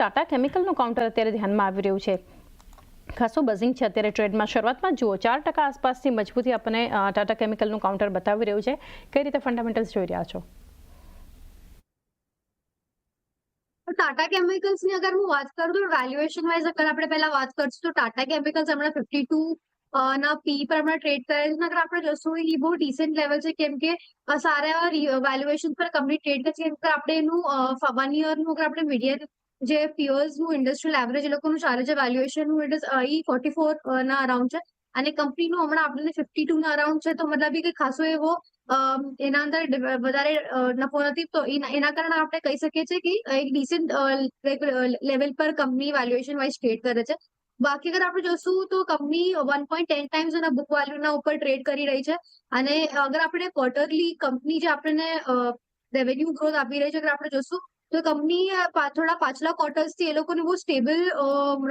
Tata કેમિકલનું counter અત્યારે ધ્યાનમાં આવી રહ્યું છે. ખાસો બઝિંગ છે અત્યારે ટ્રેડમાં શરૂઆતમાં જુઓ, ચાર ટકા આસપાસથી મજબૂતી આપણને ટાટા કેમિકલનું કાઉન્ટર બતાવી રહ્યું છે. કઈ રીતે ફંડામેન્ટલ્સ જોઈ રહ્યા છો? ટાટા કેમિકલ્સની અગર હું વાત કરું તો વેલ્યુએશન વાઇઝ અગર આપણે પહેલા વાત કરશું તો ટાટા કેમિકલ્સ હમણાં ફિફ્ટી ટુ ના પી પર હમણાં ટ્રેડ કરે છે. અગર આપણે જોશું એ બહુ ડિસેન્ટ લેવલ છે કેમ કે સારા એવા વેલ્યુએશન પર કંપની ટ્રેડ કરે છે. આપણે એનું વન યરનું અગર આપણે મીડિયમ જે પિયર્સનું ઇન્ડસ્ટ્રીયલ એવરેજ એ લોકોનું ચાલે છે વેલ્યુએશનનું it is E forty four ના અરાઉન્ડ છે. અને કંપનીનું હમણાં આપણને ફિફ્ટી ટુ ના અરાઉન્ડ છે, તો મતલબ કે ખાસો એવો એના અંદર વધારે નફો નથી. તો એના કારણે આપણે કહી શકીએ છીએ કે એક ડિસેન્ટ લેવલ પર કંપની વેલ્યુએશન વાઇઝ ટ્રેડ કરે છે. બાકી અગર આપણે જોશું તો company one point ten times એના બુક વેલ્યુના ઉપર ટ્રેડ કરી રહી છે. અને અગર આપણે ક્વાર્ટરલી કંપની જે આપણને રેવન્યુ ગ્રોથ આપી રહી છે, અગર આપણે જોશું તો કંપની થોડા પાછલા ક્વાર્ટર્સથી એ લોકોને બહુ સ્ટેબલ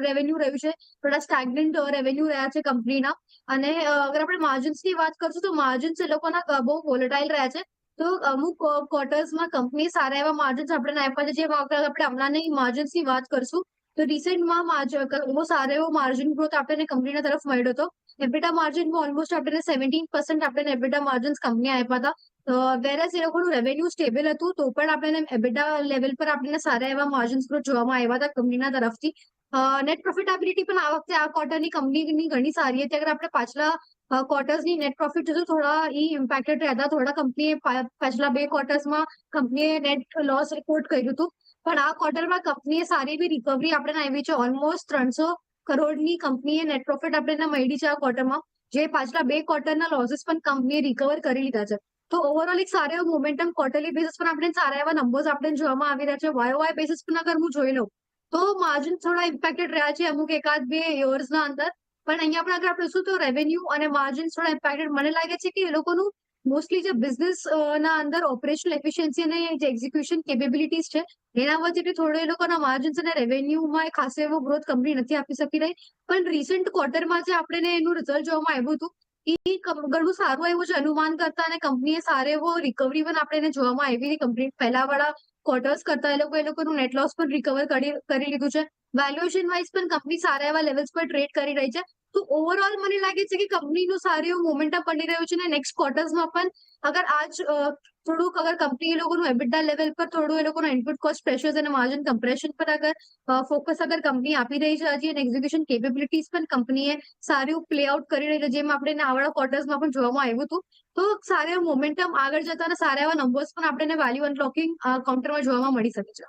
રેવન્યુ રહ્યું છે. થોડા સ્ટેગ્નન્ટ રેવન્યુ રહ્યા છે કંપનીના અને અગર આપણે માર્જિન્સની વાત કરશું તો માર્જિન્સ એ લોકોના બહુ વોલેટાઇલ રહ્યા છે. તો અમુક ક્વાર્ટર્સમાં કંપની સારા એવા માર્જિન્સ આપણે આપ્યા છે. જે આપણે હમણાંની માર્જિન્સની વાત કરશું, તો રિસેન્ટમાં બહુ સારો એવો માર્જિન ગ્રોથ આપણને કંપનીના તરફ મળ્યો હતો. એબિટા માર્જિનમાં ઓલમોસ્ટ આપણે સેવન્ટીન પર્સન્ટ આપણે એબિટા માર્જિન્સ કંપની આપ્યા હતા વેરસ એ લોકોનું રેવન્યુ સ્ટેબલ હતું તો પણ આપણને એબિટા લેવલ પર આપણને સારા એવા માર્જિન્સ ગ્રોથ જોવામાં આવ્યા હતા કંપનીના તરફથી નેટ પ્રોફિટેબિલિટી પણ આ વખતે આ ક્વાર્ટરની કંપનીની ઘણી સારી હતી અગર આપણે પાછલા ક્વાર્ટર્સની નેટ પ્રોફિટ જોશું થોડા ઈ ઇમ્પેક્ટેડ રહ્યા થોડા કંપનીએ પાછલા બે ક્વાર્ટર્સમાં કંપનીએ નેટ લોસ રિપોર્ટ કર્યું હતું પણ આ ક્વાર્ટરમાં કંપનીએ સારી એવી રિકવરી આપણે આવી છે ઓલમોસ્ટ ત્રણસો કરોડની કંપનીએ નેટ પ્રોફિટ આપણને મળી છે આ ક્વાર્ટરમાં જે પાછલા બે ક્વાર્ટરના લોસીસ પણ કંપનીએ રિકવર કરી લીધા છે. તો ઓવરઓલ એક સારા એવું મોમેન્ટમ ક્વાર્ટરલી બેસિસ પર આપણે સારા એવા નંબર્સ આપણે જોવામાં આવી રહ્યા છે. વાય વાય બેસિસ પર અગર હું જોઈ લઉં, તો માર્જિન થોડા ઇમ્પેક્ટેડ રહ્યા છે અમુક એકાદ બે યર્સના અંદર. પણ અહીંયા પણ અગર આપણે શું તો રેવન્યુ અને માર્જિન થોડા ઇમ્પેક્ટેડ મને લાગે છે કે એ લોકોનું મોસ્ટલી જે બિઝનેસ ના અંદર ઓપરેશનલ એફિશિયન્સી અને જે એક્ઝિક્યુશન કેપેબિલિટીઝ છે, એના વચ્ચે થોડો એ લોકોના માર્જિન્સ અને રેવન્યુમાં ખાસો એવો ગ્રોથ કંપની નથી આપી શકી રહી. પણ રિસેન્ટ ક્વાર્ટરમાં જે આપણે એનું રિઝલ્ટ જોવામાં આવ્યું હતું, એ ઘણું સારું એવું છે અનુમાન કરતા અને કંપનીએ સારો એવો રિકવરી પણ આપણે જોવામાં આવી હતી કંપની પહેલા વાળા ક્વાર્ટર્સ કરતા એ લોકો, એ લોકોનું નેટ લોસ પણ રિકવર કરી લીધું છે. વેલ્યુએશન વાઇઝ પણ કંપની સારા એવા લેવલ્સ પર ટ્રેડ કરી રહી છે. તો ઓવરઓલ મને લાગે છે કે કંપનીનું સારું એવું મોમેન્ટમ બની રહ્યું છે ને નેક્સ્ટ ક્વાર્ટર્સમાં પણ અગર આજ થોડુંક અગર કંપની એ લોકોનું એબિટા લેવલ પર થોડું એ લોકોનું ઇનપુટ કોસ્ટ પ્રેશર્સ અને માર્જિન કમ્પ્રેશન પર અગર ફોકસ અગર કંપની આપી રહી છે હજી અને એક્ઝિક્યુશન કેપેબિલિટીઝ પણ કંપનીએ સારું પ્લે આઉટ કરી રહી છે, જેમ આપણે આવડા ક્વાર્ટર્સમાં પણ જોવામાં આવ્યું હતું, તો સારા મોમેન્ટમ આગળ જતા અને સારા એવા નંબર્સ પણ આપણે વેલ્યુ અનલોકિંગ કાઉન્ટરમાં જોવામાં મળી શકે છે.